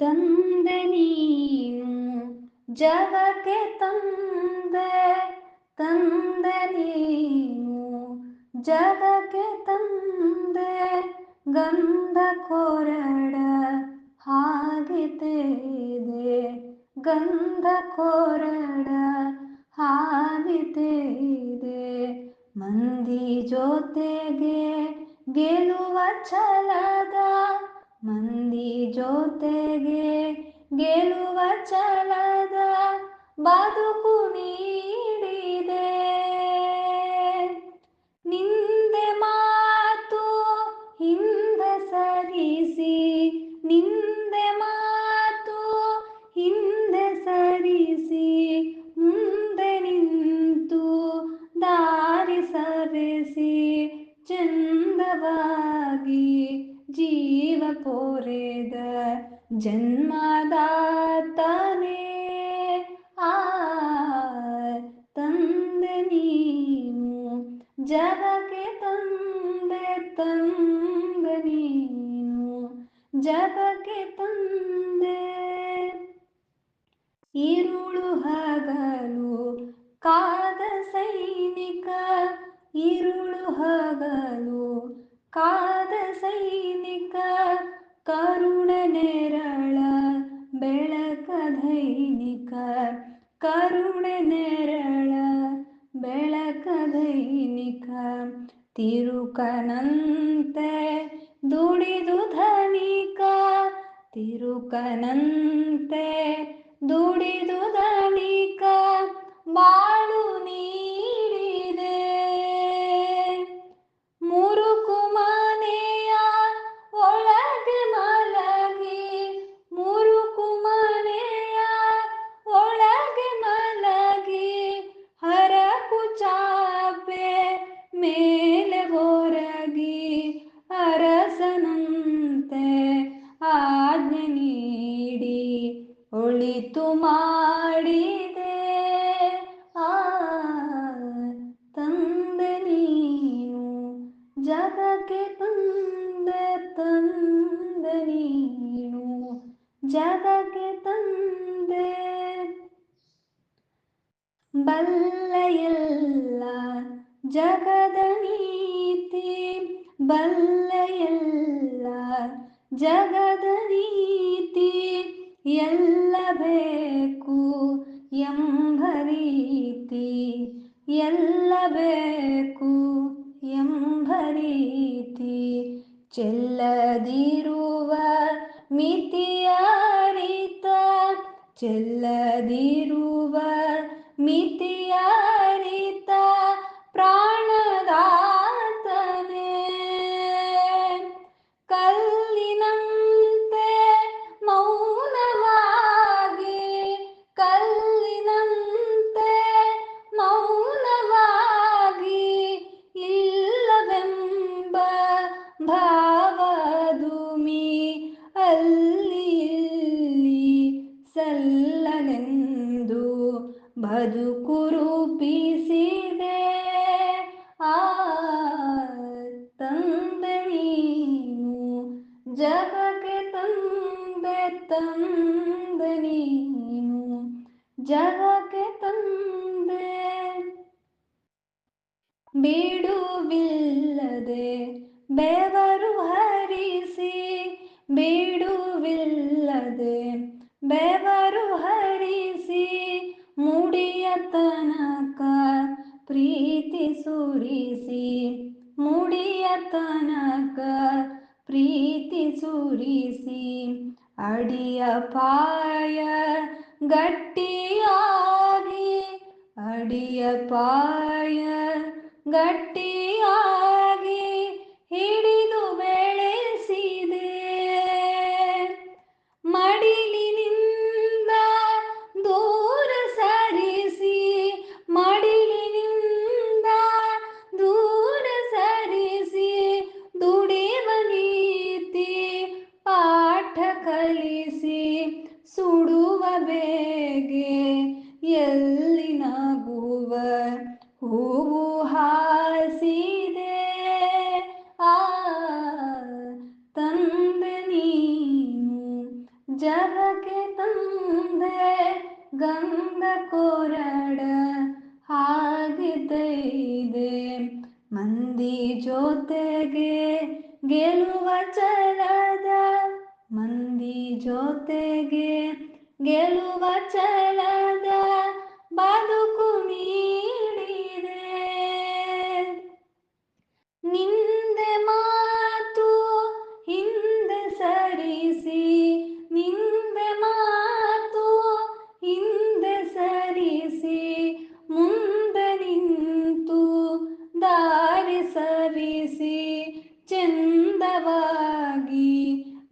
ತಂದೆ ನೀನು ಜಗಕ್ಕೆ ತಂದೆ ತಂದೆ ನೀನು ಜಗಕ್ಕೆ ತಂದೆ, ಗಂಧ ಕೊರಡ ಹಾಗಿತೇದೆ ಗಂಧ ಕೊರಡ ಹಾಗಿತೇದೆ ಮಂದಿ ಜೊತೆಗೆ ಗೆಲುವ ಛಲದ ಮಂದಿ ಜೊತೆಗೆ ಗೆಲುವ ಚಲದ ಬದುಕು ನೀಡಿದೆ ಕೋರೆದ ಜನ್ಮದಾತನೇ ಆ ತಂದೆ ನೀವು ಜಗಕ್ಕೆ ತಂದೆ ತಂದೆ ನೀನು. ಜಗಕ್ಕೆ ತಂದೆ. ಇರುಳು ಹಗಲು ಕಾದ ಸೈನಿಕ. ಇರುಳು ಹಗಲು ഇരുളുഹകലു കാതസൈ ಕರುಣ ನೆರಳ ಬೆಳಕ ದೈನಿಕ ಕರುಣ ನೆರಳ ಬೆಳಕ ದೈನಿಕ ತಿರುಕನಂತೆ ದುಡಿದು ಧನಿಕ ತಿರುಕನಂತೆ ದುಡಿದು ಒಳಿತು ಮಾಡಿದೆ. ಆ ತಂದೆ ನೀನು ಜಗಕ್ಕೆ ತಂದೆ ತಂದೆ ನೀನು ಜಗಕ್ಕೆ ತಂದೆ. ಬಲ್ಲೆಯಲ್ಲ ಜಗದ ನೀತಿ ಬಲ್ಲೆಯಲ್ಲ ಜಗದ ನೀತಿ. ಎಲ್ಲ ಬೇಕು ಎಂಬ ರೀತಿ ಎಲ್ಲ ಬೇಕು ಎಂಬ ರೀತಿ. ಚೆಲ್ಲದಿರುವ ಮಿತಿಯ ಅರಿತ ಚೆಲ್ಲದಿರುವ ಮಿತಿಯ ಜಗಕ್ಕೆ ತಂದೆ. ಬಿಡುವಿಲ್ಲದೆ ಬೆವರು ಹರಿಸಿ, ಬಿಡುವಿಲ್ಲದೆ ಬೆವರು ಹರಿಸಿ, ಮುಡಿಯ ತನಕ ಪ್ರೀತಿ ಸುರಿಸಿ, ಮುಡಿಯ ತನಕ ಪ್ರೀತಿ ಸುರಿಸಿ, ಅಡಿಯ ಪಾಯ ಗಟ್ಟಿಯಾಗಿ ಅಡಿಯ ಪಾಯ ಗಟ್ಟಿಯಾಗಿ ಹಿಡಿದು ಜಗಕ್ಕೆ ತಂದೆ, ಗಂಧ ಕೊರಡ ಹಾಗಿದ್ದೈದೆ ಮಂದಿ ಜೊತೆಗೆ ಗೆಲುವ ಚಲದ, ಮಂದಿ ಜೊತೆಗೆ ಗೆಲುವ ಚಲದ ಬದುಕು ನೀಡಿದೆ. ನಿಂದೆ ಬೀಸಿ ಚಂದವಾಗಿ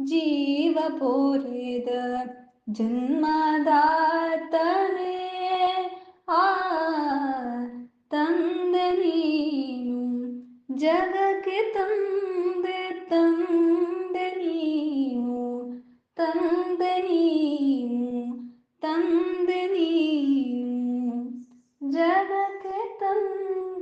ಜೀವ ಪೋರಿದ ಜನ್ಮದಾತನೇ ಆ ತಂದೆ ನೀನು ಜಗಕ್ಕೆ ತಂದೆ ತಂದೆ ನೀನು ತಂದೆ ನೀನು ತಂದೆ ನೀನು ಜಗಕ್ಕೆ ತಂದೆ